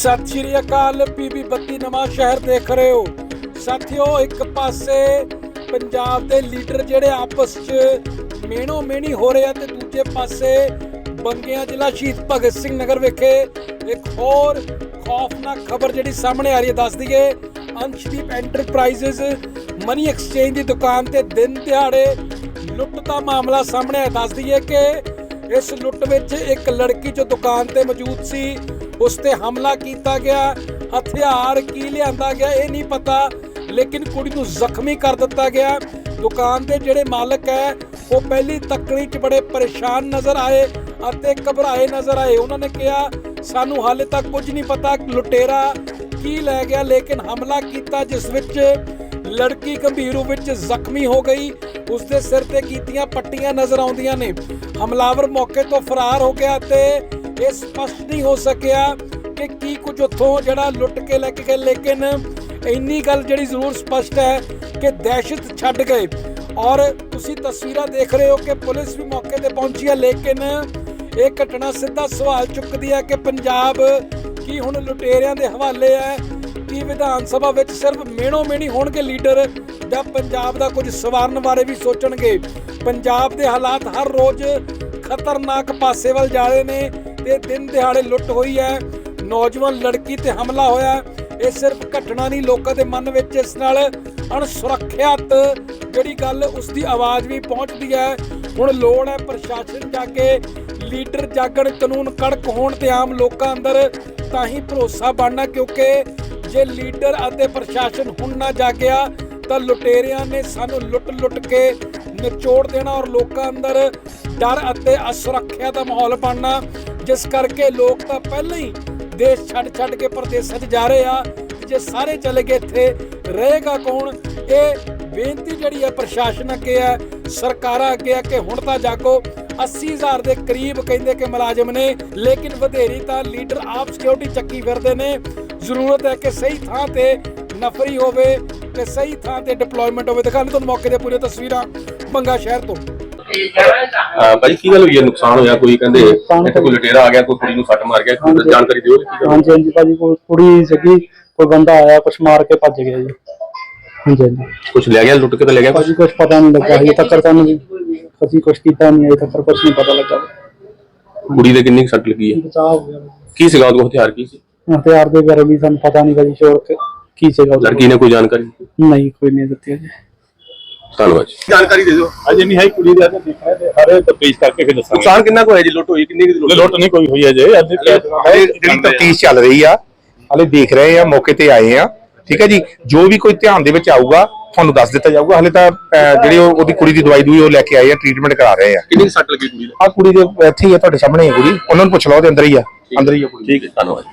ਸਤਿ ਸ਼੍ਰੀ ਅਕਾਲ ਪੀਬੀ ਬੱਤੀ ਨਵਾਂ ਸ਼ਹਿਰ ਦੇਖ ਰਹੇ ਹੋ। ਸਾਥੀਓ, ਇੱਕ ਪਾਸੇ ਪੰਜਾਬ ਦੇ ਲੀਡਰ ਜਿਹੜੇ ਆਪਸ 'ਚ ਮੇਣੋ ਮੇਣੀ ਹੋ ਰਹੇ ਆ ਤੇ ਦੂਜੇ ਪਾਸੇ ਬੰਗਿਆਂ ਜ਼ਿਲ੍ਹਾ ਸ਼ਹੀਦ ਭਗਤ ਸਿੰਘ ਨਗਰ ਵਿਖੇ ਇੱਕ ਹੋਰ ਖੌਫਨਾਕ ਖਬਰ ਜਿਹੜੀ ਸਾਹਮਣੇ ਆ ਰਹੀ ਹੈ, ਦੱਸ ਦਈਏ, ਅੰਸ਼ਦੀਪ ਐਂਟਰਪ੍ਰਾਈਜ਼ਸ ਮਨੀ ਐਕਸਚੇਂਜ ਦੀ ਦੁਕਾਨ ਤੇ ਦਿਨ ਦਿਹਾੜੇ ਲੁੱਟ ਦਾ ਮਾਮਲਾ ਸਾਹਮਣੇ ਆਇਆ। ਦੱਸ ਦਈਏ ਕਿ ਇਸ ਲੁੱਟ ਵਿੱਚ ਇੱਕ ਲੜਕੀ ਜੋ ਦੁਕਾਨ ਤੇ ਮੌਜੂਦ ਸੀ ਉਸ ਤੇ ਹਮਲਾ ਕੀਤਾ ਗਿਆ, ਹਥਿਆਰ ਕੀ ਲਿਆਂਦਾ ਗਿਆ ਇਹ ਨਹੀਂ ਪਤਾ, ਲੇਕਿਨ ਕੁੜੀ ਨੂੰ ਜ਼ਖਮੀ ਕਰ ਦਿੱਤਾ ਗਿਆ। ਦੁਕਾਨ ਦੇ ਜਿਹੜੇ ਮਾਲਕ ਹੈ, ਉਹ ਪਹਿਲੀ ਤੱਕੜੀ 'ਚ ਬੜੇ ਪਰੇਸ਼ਾਨ ਨਜ਼ਰ ਆਏ ਅਤੇ ਘਬਰਾਏ ਨਜ਼ਰ ਆਏ। ਉਹਨਾਂ ਨੇ ਕਿਹਾ, ਸਾਨੂੰ ਹਾਲੇ ਤੱਕ ਕੁਝ ਨਹੀਂ ਪਤਾ ਲੁਟੇਰਾ ਕੀ ਲੈ ਗਿਆ, ਲੇਕਿਨ ਹਮਲਾ ਕੀਤਾ ਜਿਸ ਵਿੱਚ ਲੜਕੀ ਗੰਭੀਰ ਰੂਪ ਵਿੱਚ ਜ਼ਖਮੀ ਹੋ ਗਈ। ਉਸ ਦੇ ਸਿਰ ਤੇ ਕੀਤੀਆਂ ਪੱਟੀਆਂ ਨਜ਼ਰ ਆਉਂਦੀਆਂ ਨੇ। ਹਮਲਾਵਰ ਮੌਕੇ ਤੋਂ ਫਰਾਰ ਹੋ ਗਿਆ ਤੇ ਇਹ ਸਪਸ਼ਟ ਨਹੀਂ ਹੋ ਸਕਿਆ ਕਿ ਕੀ ਕੁਝ ਉੱਥੋਂ ਜਿਹੜਾ ਲੁੱਟ ਕੇ ਲੈ ਕੇ ਗਏ। ਲੇਕਿਨ ਇੰਨੀ ਗੱਲ ਜਿਹੜੀ ਜ਼ਰੂਰ ਸਪਸ਼ਟ ਹੈ ਕਿ ਦਹਿਸ਼ਤ ਛੱਡ ਗਏ। ਔਰ ਤੁਸੀਂ ਤਸਵੀਰਾਂ ਦੇਖ ਰਹੇ ਹੋ ਕਿ ਪੁਲਿਸ ਵੀ ਮੌਕੇ ਤੇ ਪਹੁੰਚੀ ਹੈ, ਲੇਕਿਨ ਇਹ ਘਟਨਾ ਸਿੱਧਾ ਸਵਾਲ ਚੁੱਕਦੀ ਹੈ ਕਿ ਪੰਜਾਬ ਕੀ ਹੁਣ ਲੁਟੇਰਿਆਂ ਦੇ ਹਵਾਲੇ ਹੈ? ਕੀ ਵਿਧਾਨ ਸਭਾ ਵਿੱਚ ਸਿਰਫ ਮੇਣੋ ਮੇਣੀ ਹੋਣਗੇ ਲੀਡਰ ਜਾਂ ਪੰਜਾਬ ਦਾ ਕੁਝ ਸਵਾਰਨ ਬਾਰੇ ਵੀ ਸੋਚਣਗੇ? ਪੰਜਾਬ ਦੇ ਹਾਲਾਤ ਹਰ ਰੋਜ਼ ਖਤਰਨਾਕ ਪਾਸੇ ਵੱਲ ਜਾ ਰਹੇ ਨੇ। ਤੇ ਦਿਨ ਦਿਹਾੜੇ ਲੁੱਟ ਹੋਈ ਹੈ। ਨੌਜਵਾਨ ਲੜਕੀ ਤੇ ਹਮਲਾ ਹੋਇਆ ਇਹ ਸਿਰਫ ਘਟਨਾ ਨਹੀਂ, ਲੋਕਾਂ ਦੇ ਮਨ ਵਿੱਚ ਇਸ ਨਾਲ ਅਣਸੁਰੱਖਿਅਤ ਜਿਹੜੀ ਗੱਲ ਉਸ ਦੀ ਆਵਾਜ਼ ਵੀ ਪਹੁੰਚਦੀ ਹੈ। ਹੁਣ ਲੋੜ ਹੈ ਪ੍ਰਸ਼ਾਸਨ ਜਾ ਕੇ ਲੀਡਰ ਜਾਗਣ, ਕਾਨੂੰਨ ਕੜਕ ਹੋਣ ਤੇ ਆਮ ਲੋਕਾਂ ਅੰਦਰ ਤਾਂ ਹੀ ਭਰੋਸਾ ਬਣਨਾ, ਕਿਉਂਕਿ ਜੇ ਲੀਡਰ ਅਤੇ ਪ੍ਰਸ਼ਾਸਨ ਹੁਣ ਨਾ ਜਾਗਿਆ, ਤਾਂ ਲੁਟੇਰਿਆਂ ਨੇ ਸਾਨੂੰ ਲੁੱਟ-ਲੁੱਟ ਕੇ ਨਿਚੋੜ ਦੇਣਾ ਔਰ ਲੋਕਾਂ ਅੰਦਰ ਡਰ ਅਤੇ ਅਸੁਰੱਖਿਆ ਦਾ ਮਾਹੌਲ ਬਣਨਾ। ਜਿਸ ਕਰਕੇ ਲੋਕ ਤਾਂ ਪਹਿਲਾਂ ਹੀ ਦੇਸ਼ ਛੱਡ-ਛੱਡ ਕੇ ਪ੍ਰਦੇਸ਼ਾਂ 'ਚ ਜਾ ਰਹੇ ਆ, ਜੇ ਸਾਰੇ ਚਲੇ ਗਏ ਇੱਥੇ, ਰਹੇਗਾ ਕੌਣ? ਇਹ ਬੇਨਤੀ ਜਿਹੜੀ ਹੈ ਪ੍ਰਸ਼ਾਸਨ ਅੱਗੇ ਹੈ, ਸਰਕਾਰਾਂ ਅੱਗੇ ਹੈ ਕਿ ਹੁਣ ਤਾਂ ਜਾਗੋ 80000 ਦੇ ਕਰੀਬ ਕਹਿੰਦੇ ਕਿ ਮੁਲਾਜ਼ਮ ਨੇ, ਲੇਕਿਨ ਵਧੇਰੀ ਤਾਂ ਲੀਡਰ ਆਪ ਸਿਕਿਉਰਿਟੀ ਚੱਕੀ ਫਿਰਦੇ ਨੇ। ਜ਼ਰੂਰਤ ਹੈ ਕਿ ਸਹੀ ਥਾਂ ਤੇ ਨਫਰੀ ਹੋਵੇ ਤੇ ਸਹੀ ਥਾਂ ਤੇ ਡਿਪਲੋਇਮੈਂਟ ਹੋਵੇ। ਦਿਖਾਣੇ ਤੁਹਾਨੂੰ ਮੌਕੇ ਦੇ ਪੂਰੀਆਂ ਤਸਵੀਰਾਂ ਬੰਗਾ ਸ਼ਹਿਰ ਤੋਂ। ਹਾਂ ਭਾਈ ਕੀ ਗੱਲ ਹੋਈ ਹੈ? ਨੁਕਸਾਨ ਹੋਇਆ ਕੋਈ? ਕਹਿੰਦੇ ਇੱਥੇ ਕੋਈ ਲਟੇਰਾ ਆ ਗਿਆ ਕੋਈ ਕੁੜੀ ਨੂੰ ਸੱਟ ਮਾਰ ਗਿਆ ਕੋਈ ਹਾਂਜੀ। ਜਾਣਕਾਰੀ ਦਿਓ ਕੀ ਗੱਲ? ਹਾਂਜੀ ਹਾਂਜੀ ਭਾਜੀ ਕੋਈ ਕੁੜੀ ਸੀਗੀ ਕੋਈ ਬੰਦਾ ਆਇਆ ਕੁਛ ਮਾਰ ਕੇ ਭੱਜ ਗਿਆ ਜੀ। ਹਾਂਜੀ ਹਾਂਜੀ। ਕੁਝ ਲੈ ਗਿਆ ਲੁੱਟ ਕੇ ਤਾਂ ਲੈ ਗਿਆ ਕੁਛ? ਭਾਜੀ ਕੁਛ ਪਤਾ ਨਹੀਂ ਲੱਗਾ ਹਜੇ ਤੱਕ ਤਾਂ ਨਹੀਂ। ਅਸੀਂ ਕੁਛ ਕੀਤਾ ਨਹੀਂ ਅਜੇ ਤੱਕ ਕੁਛ ਨਹੀਂ ਪਤਾ ਲੱਗਾ। ਕੁੜੀ ਦੇ ਕਿੰਨੀ ਕੁ ਸੱਟ ਲੱਗੀ ਹੈ? ਬਚਾਅ ਹੋ ਗਿਆ। ਕੀ ਸੀਗਾ ਉਹਦੇ ਕੋਲ? ਹਥਿਆਰ ਕੀ ਸੀ? ਹਥਿਆਰ ਦੇ ਬਾਰੇ ਵੀ ਸਾਨੂੰ ਪਤਾ ਨਹੀਂ ਭਾਜੀ ਸ਼ੋਰ ਕੀ ਸੀਗਾ ਉਹਦੇ ਲੜਕੀ ਨੇ ਕੋਈ ਜਾਣਕਾਰੀ? ਕੋਲ। ਨਹੀਂ ਕੋਈ ਨਹੀਂ ਦਿੱਤੀ ਅਜੇ ਧੰਨਵਾਦ ਜੀ। ਜਾਣਕਾਰੀ ਦੇ ਦਿਓ। ਅਜੇ ਨਹੀਂ ਹੈ ਕੁੜੀ ਦਾ ਤਾਂ ਦੇਖਣਾ ਤੇ ਹਰੇ ਤਫਤੀਸ਼ ਕਰਕੇ ਫਿਰ ਦੱਸਾਂਗੇ। ਨੁਕਸਾਨ ਕਿੰਨਾ ਕੁ ਹੋਇਆ ਜੀ? ਲੁੱਟ ਹੋਈ ਕਿੰਨੀ ਕੁ ਦੀ ਲੁੱਟ ਲੁੱਟ ਨਹੀਂ ਕੋਈ ਹੋਈ ਅਜੇ। ਅੱਜ ਹਲੇ ਜਿਹੜੀ ਤਫਤੀਸ਼ ਚੱਲ ਰਹੀ ਆ। ਹਲੇ ਦੇਖ ਰਹੇ ਆ ਮੌਕੇ ਤੇ ਆਏ ਆ। ਠੀਕ ਹੈ ਜੀ? ਜੋ ਵੀ ਕੋਈ ਧਿਆਨ ਦੇ ਵਿੱਚ ਆਊਗਾ ਤੁਹਾਨੂੰ ਦੱਸ ਦਿੱਤਾ ਜਾਊਗਾ। ਹਲੇ ਤਾਂ ਅਹ, ਜਿਹੜੀ ਉਹ- ਉਹਦੀ ਕੁੜੀ ਦੀ ਦਵਾਈ ਦੂਈ ਉਹ ਲੈ ਕੇ ਆਏ ਆ ਟ੍ਰੀਟਮੈਂਟ ਕਰਾ ਰਹੇ ਆ। ਕਿੰਨੀ ਕੁ ਸੱਟ ਲੱਗੀ ਕੁੜੀ ਦੇ? ਆ ਕੁੜੀ ਦੇ ਇੱਥੇ ਹੀ ਆ ਤੁਹਾਡੇ ਸਾਹਮਣੇ ਹੀ ਆ ਕੁੜੀ। ਉਹਨਾਂ ਨੂੰ ਪੁੱਛ ਲਓ ਉਹਦੇ ਅੰਦਰ ਹੀ ਆ। ਅੰਦਰ ਹੀ ਆ ਕੁੜੀ। ਠੀਕ ਹੈ ਧੰਨਵਾਦ।